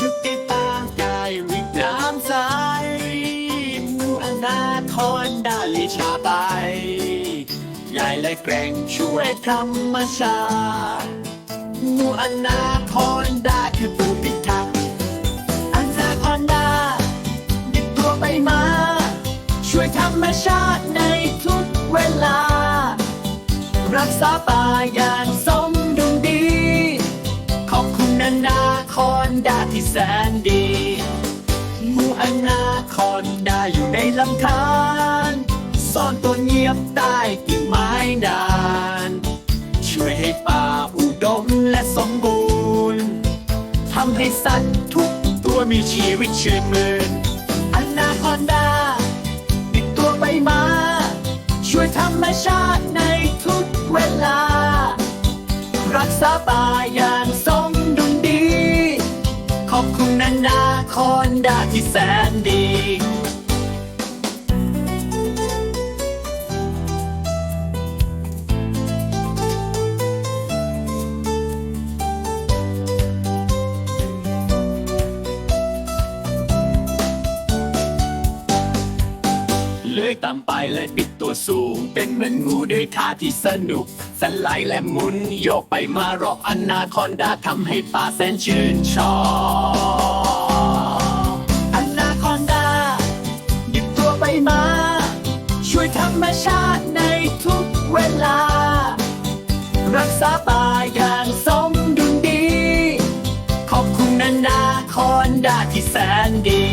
ยุติตาได้วิกน้ำใสมุ่งอนาคอนดาลิชาไป ใหญ่และแกร่งช่วยธรรมชาติมุ่งอนาคอนดาคือผู้พิทักษ์อนาคอนดาดิดตัวไปมา ช่วยธรรมชาติในทุกเวลา รักษาป่าอย่างส ดาที่แสนดีงูอนาคอนดาอยู่ในลำธารซ่อนตัวเงียบใต้กิ่งไม้นาน ช่วยให้ป่าอุดมและสมบูรณ์ทำให้สัตว์ทุกตัวมีชีวิตชื่นมื่นอนาคอนดาติดตัวไปมา ช่วยธรรมชาติในทุกเวลา รักษาป่าอย่างสม คอนดาที่แสนดีเลื้อยตามไปและปิดตัวสูง เป็นเหมือนงูด้วยท่าที่สนุกสไลด์และหมุนโยกไปมารอบอนาคอนดาทำให้ป่าแสนชื่นชอบ ช่วยธรรมชาติในทุกเวลา รักษาป่าอย่างสมดุลดี ขอบคุณนานาคอนดาที่แสนดี